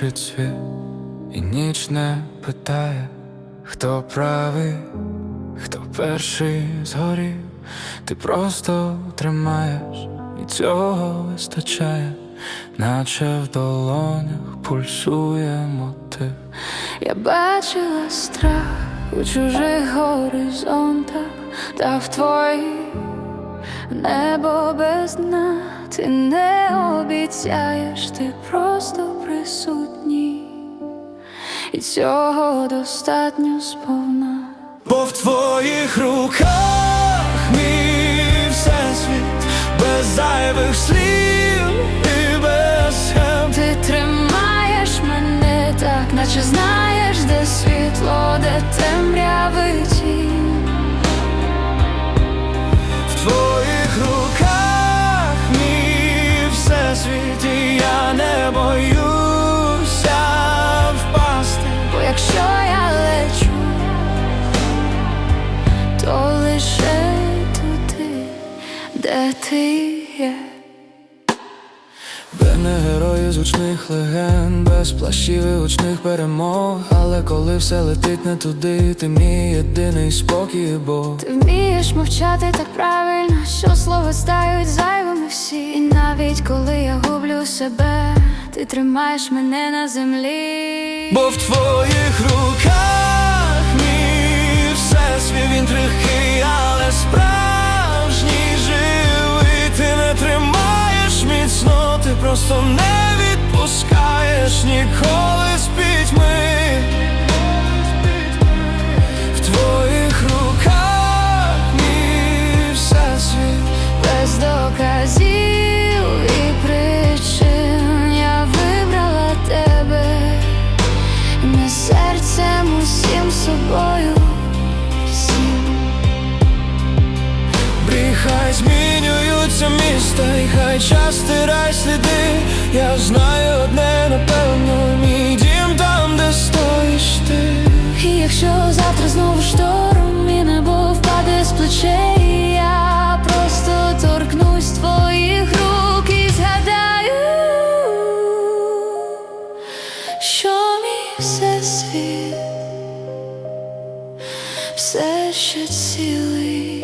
чи цвіт, і ніч не питає, хто правий, хто перший згорів, ти просто тримаєш, і цього вистачає, наче в долонях пульсує мотив. Я бачила страх у чужих горизонтах, та в твоїх небо без дна ти не обіцяєш, ти просто присутній, і цього достатньо сповна. Бо в твоїх руках мій всесвіт без зайвих слів і без схем. Ти тримаєш мене так, наче знаєш, де світло, де темряви де ти є. Не герої звучних легенд, без плащів і гучних перемог. Але коли все летить не туди, ти мій єдиний спокій, Бог. Ти вмієш мовчати так правильно, що слова стають зайвими всі. І навіть коли я гублю себе, ти тримаєш мене на землі. Бо в твоїх руках просто не відпускаєш ніколи з пітьми Час стирай сліди, я знаю одне, напевно, мій дім там, де стоїш ти. І Якщо завтра знову шторм і небо впаде з плечей, я просто торкнусь твоїх рук і згадаю, що мій всесвіт все ще цілий.